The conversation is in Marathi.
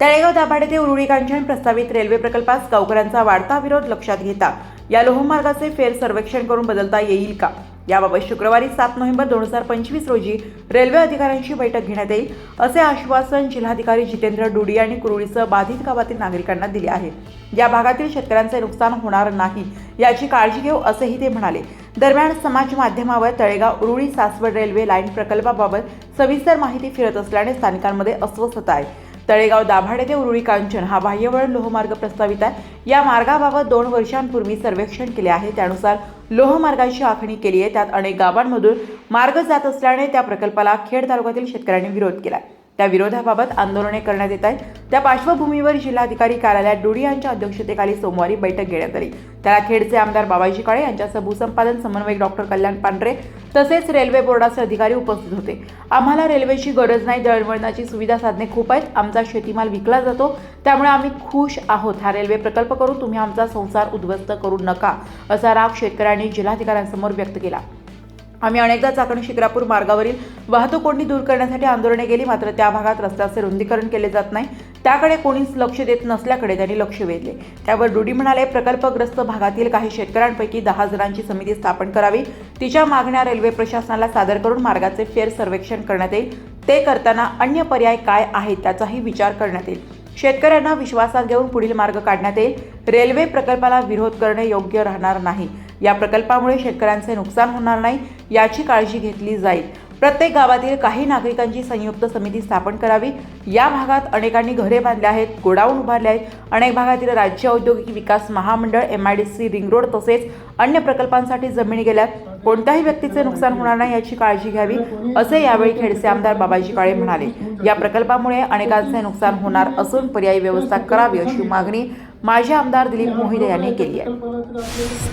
तळेगाव दाभाडे ते उरुळी कांचन प्रस्तावित रेल्वे प्रकल्पास गावकऱ्यांचा वाढता विरोध लक्षात घेता. या लोहमार्गाचे फेर सर्वेक्षण करून बदलता येईल का? याबाबत शुक्रवारी सात नोव्हेंबर दोन हजार पंचवीस रोजी रेल्वे अधिकाऱ्यांची बैठक घेण्यात येईल असे आश्वासन जिल्हाधिकारी जितेंद्र डुडी यांनी कुरुळीसह बाधित गावातील नागरिकांना दिले आहे. या भागातील शेतकऱ्यांचे नुकसान होणार नाही याची काळजी घेऊ असेही ते म्हणाले. दरम्यान समाज माध्यमावर तळेगाव उरुळी सासवड रेल्वे लाईन प्रकल्पाबाबत सविस्तर माहिती फिरत असल्याने स्थानिकांमध्ये अस्वस्थता आहे. तळेगाव दाभाडे ते उरुळी कांचन हा बाह्यवळण लोहमार्ग प्रस्तावित आहे. या मार्गाबाबत दोन वर्षांपूर्वी सर्वेक्षण केले आहे. त्यानुसार लोहमार्गाची आखणी केली आहे. त्यात अनेक गावांमधून मार्ग जात असल्याने त्या प्रकल्पाला खेड तालुक्यातील शेतकऱ्यांनी विरोध केला आहे त्या विरोधाबाबत आंदोलने करण्यात येत आहेत. त्या पार्श्वभूमीवर जिल्हाधिकारी कार्यालयात डुडी यांच्या अध्यक्षतेखाली सोमवारी बैठक घेण्यात आली. त्याला खेडचे आमदार बाबाजी काळे यांच्यासह भूसंपादन समन्वयक डॉक्टर कल्याण पांढरे तसेच रेल्वे बोर्डाचे अधिकारी उपस्थित होते. आम्हाला रेल्वेची गरज नाही दळणवळणाची सुविधा साधने खूप आहेत. आमचा शेतीमाल विकला जातो. त्यामुळे आम्ही खुश आहोत. हा रेल्वे प्रकल्प करून तुम्ही आमचा संसार उद्ध्वस्त करू नका असा राग शेतकऱ्यांनी जिल्हाधिकाऱ्यांसमोर व्यक्त केला. आम्ही अनेकदा चाकण शिक्रापूर मार्गावरील वाहतूक कोंडी दूर करण्यासाठी आंदोलने केली मात्र त्या भागात रस्त्याचे रुंदीकरण केले जात नाही. त्याकडे कोणीच लक्ष देत नसल्याकडे त्यांनी लक्ष वेधले. त्यावर डुडी म्हणाले प्रकल्पग्रस्त भागातील काही शेतकऱ्यांपैकी दहा जणांची समिती स्थापन करावी. तिच्या मागण्या रेल्वे प्रशासनाला सादर करून मार्गाचे फेर सर्वेक्षण करण्यात येईल. ते करताना अन्य पर्याय काय आहेत त्याचाही विचार करण्यात येईल. शेतकऱ्यांना विश्वासात घेऊन पुढील मार्ग काढण्यात येईल. रेल्वे प्रकल्पाला विरोध करणे योग्य राहणार नाही. या प्रकल्पामुळे शेतकऱ्यांचे नुकसान होणार नाही याची काळजी घेतली जाईल. प्रत्येक गावातील काही नागरिकांची संयुक्त समिती स्थापन करावी. या भागात अनेकांनी घरे बांधली आहेत गोडाऊन उभारले आहेत. अनेक भागातील राज्य औद्योगिक विकास महामंडळ M I D C ring road तसेच अन्य प्रकल्पांसाठी जमिनी गेल्यात. कोणत्याही व्यक्तीचे नुकसान होणार नाही याची काळजी घ्यावी असे यावेळी खेडचे आमदार बाबाजी काळे म्हणाले. या प्रकल्पामुळे अनेकांचे नुकसान होणार असून पर्यायी व्यवस्था करावी अशी मागणी माजी आमदार दिलीप मोहिते यांनी केली आहे.